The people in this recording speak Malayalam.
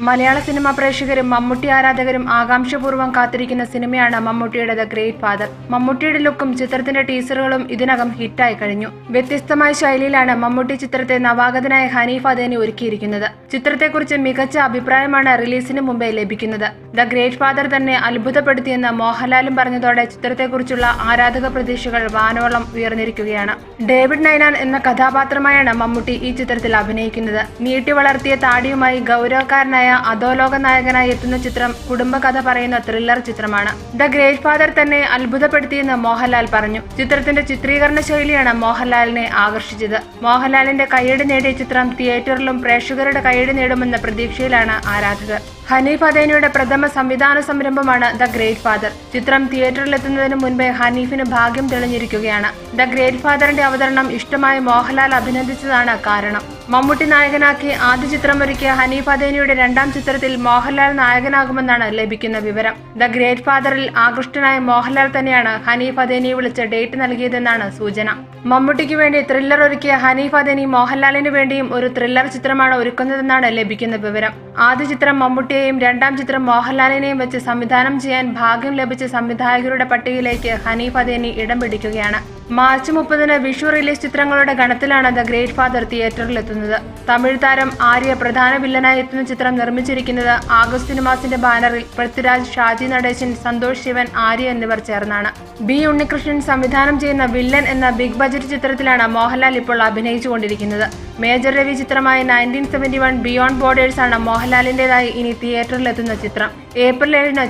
മലയാള സിനിമാ പ്രേക്ഷകരും മമ്മൂട്ടി ആരാധകരും ആകാംക്ഷപൂർവം കാത്തിരിക്കുന്ന സിനിമയാണ് മമ്മൂട്ടിയുടെ ദ ഗ്രേറ്റ് ഫാദർ. മമ്മൂട്ടിയുടെ ലുക്കും ചിത്രത്തിന്റെ ടീസറുകളും ഇതിനകം ഹിറ്റായി കഴിഞ്ഞു. വ്യത്യസ്തമായ ശൈലിയിലാണ് മമ്മൂട്ടി ചിത്രത്തെ നവാഗതനായ ഹനീഫ് അദേനി ഒരുക്കിയിരിക്കുന്നത്. ചിത്രത്തെക്കുറിച്ച് മികച്ച അഭിപ്രായമാണ് റിലീസിന് മുമ്പേ ലഭിക്കുന്നത്. ദ ഗ്രേറ്റ് ഫാദർ തന്നെ അത്ഭുതപ്പെടുത്തിയെന്ന് മോഹൻലാലും പറഞ്ഞതോടെ ചിത്രത്തെക്കുറിച്ചുള്ള ആരാധക പ്രതീക്ഷകൾ വാനോളം ഉയർന്നിരിക്കുകയാണ്. ഡേവിഡ് നൈനാൻ എന്ന കഥാപാത്രമായാണ് മമ്മൂട്ടി ഈ ചിത്രത്തിൽ അഭിനയിക്കുന്നത്. നീട്ടി വളർത്തിയ താടിയുമായി ഗൗരവക്കാരനായ അധോലോക നായകനായി എത്തുന്ന ചിത്രം കുടുംബകഥ പറയുന്ന ത്രില്ലർ ചിത്രമാണ്. ദ ഗ്രേറ്റ് ഫാദർ തന്നെ അത്ഭുതപ്പെടുത്തിയെന്ന് മോഹൻലാൽ പറഞ്ഞു. ചിത്രത്തിന്റെ ചിത്രീകരണ ശൈലിയാണ് മോഹൻലാലിനെ ആകർഷിച്ചത്. മോഹൻലാലിന്റെ കൈയ്യടി നേടിയ ചിത്രം തിയേറ്ററിലും പ്രേക്ഷകരുടെ കൈയ്യടി നേടുമെന്ന പ്രതീക്ഷയിലാണ് ആരാധകർ. ഹനീഫ് അദേനയുടെ പ്രഥമ സംവിധാന സംരംഭമാണ് ദ ഗ്രേറ്റ് ഫാദർ. ചിത്രം തിയേറ്ററിലെത്തുന്നതിന് മുൻപേ ഹനീഫിന് ഭാഗ്യം തെളിഞ്ഞിരിക്കുകയാണ്. ദ ഗ്രേറ്റ് ഫാദറിന്റെ അവതരണം ഇഷ്ടമായി മോഹൻലാൽ അഭിനന്ദിച്ചതാണ് കാരണം. മമ്മൂട്ടി നായകനാക്കി ആദ്യ ചിത്രം ഒരുക്കിയ ഹനീഫ് അദേനിയുടെ രണ്ടാം ചിത്രത്തിൽ മോഹൻലാൽ നായകനാകുമെന്നാണ് ലഭിക്കുന്ന വിവരം. ദ ഗ്രേറ്റ് ഫാദറിൽ ആകൃഷ്ടനായ മോഹൻലാൽ തന്നെയാണ് ഹനീഫ് അദേനിയെ വിളിച്ച് ഡേറ്റ് നൽകിയതെന്നാണ് സൂചന. മമ്മൂട്ടിക്ക് വേണ്ടി ത്രില്ലർ ഒരുക്കിയ ഹനീഫ് അദേനി മോഹൻലാലിന് വേണ്ടിയും ഒരു ത്രില്ലർ ചിത്രമാണ് ഒരുക്കുന്നതെന്നാണ് ലഭിക്കുന്ന വിവരം. ആദ്യ ചിത്രം മമ്മൂട്ടിയെയും രണ്ടാം ചിത്രം മോഹൻലാലിനെയും വെച്ച് സംവിധാനം ചെയ്യാൻ ഭാഗ്യം ലഭിച്ച സംവിധായകരുടെ പട്ടികയിലേക്ക് ഹനീഫ് അദേനി ഇടം പിടിക്കുകയാണ്. മാർച്ച് മുപ്പതിന് വിഷു റിലീസ് ചിത്രങ്ങളുടെ ഗണത്തിലാണ് ദ ഗ്രേറ്റ് ഫാദർ തിയേറ്ററിലെത്തുന്നത്. തമിഴ് താരം ആര്യ പ്രധാന വില്ലനായി എത്തുന്ന ചിത്രം നിർമ്മിച്ചിരിക്കുന്നത് ആഗസ്റ്റ് സിനിമാസിന്റെ ബാനറിൽ പൃഥ്വിരാജ് ഷാജി നടേശൻ സന്തോഷ് ശിവൻ ആര്യ എന്നിവർ ചേർന്നാണ്. ബി ഉണ്ണികൃഷ്ണൻ സംവിധാനം ചെയ്യുന്ന വില്ലൻ എന്ന ബിഗ് ബജറ്റ് ചിത്രത്തിലാണ് മോഹൻലാൽ ഇപ്പോൾ അഭിനയിച്ചുകൊണ്ടിരിക്കുന്നത്. മേജർ രവി ചിത്രമായ nineteen seventy one beyond borders ആണ് മോഹൻലാലിന്റേതായി ഇനി തിയേറ്ററിലെത്തുന്ന ചിത്രം. ഏപ്രിൽ ഏഴിന്